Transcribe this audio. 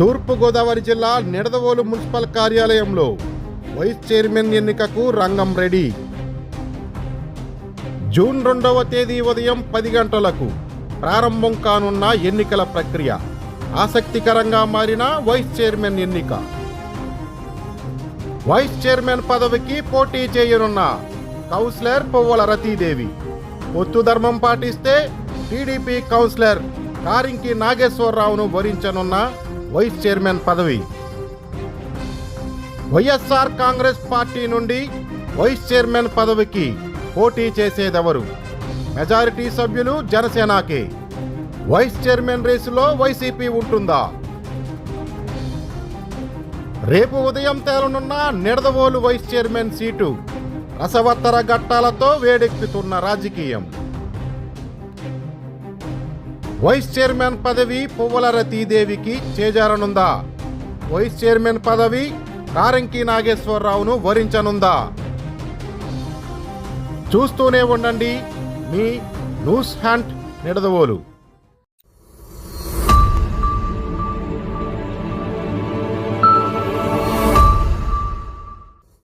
తూర్పుగోదావరి జిల్లా నిడదవోలు మున్సిపల్ కార్యాలయంలో vice chairman ఎన్నికకు రంగం రెడీ. జూన్ రెండవ తేదీ ఉదయం పది గంటలకు ప్రారంభం కానున్న ఎన్నికల ప్రక్రియ. ఆసక్తికరంగా మారిన వైస్ చైర్మన్ ఎన్నిక. వైస్ చైర్మన్ పదవికి పోటీ చేయనున్న కౌన్సిలర్ పువ్వల రతీదేవి. పొత్తు ధర్మం పాటిస్తే టీడీపీ కౌన్సిలర్ కారింకి నాగేశ్వరరావును వరించనున్న వైస్ చైర్మన్ పదవి. వైఎస్ఆర్ కాంగ్రెస్ పార్టీ నుండి వైస్ చైర్మన్ పదవికి పోటీ చేసేదెవరు? మెజారిటీ సభ్యులు జనసేనకే. వైస్ చైర్మన్ రేసులో వైసీపీ ఉంటుందా? రేపు ఉదయం తేలనున్న నిడదవోలు వైస్ చైర్మన్ సీటు రసవత్తర ఘట్టాలతో వేడెక్కుతున్న రాజకీయం. వైస్ చైర్మన్ పదవి పువ్వుల రతీదేవికి చేజారనుందా? వైస్ చైర్మన్ పదవి కారంకి నాగేశ్వరరావును వరించనుందా? చూస్తూనే ఉండండి మీ న్యూస్ హ్యాండ్ నిడదవోలు.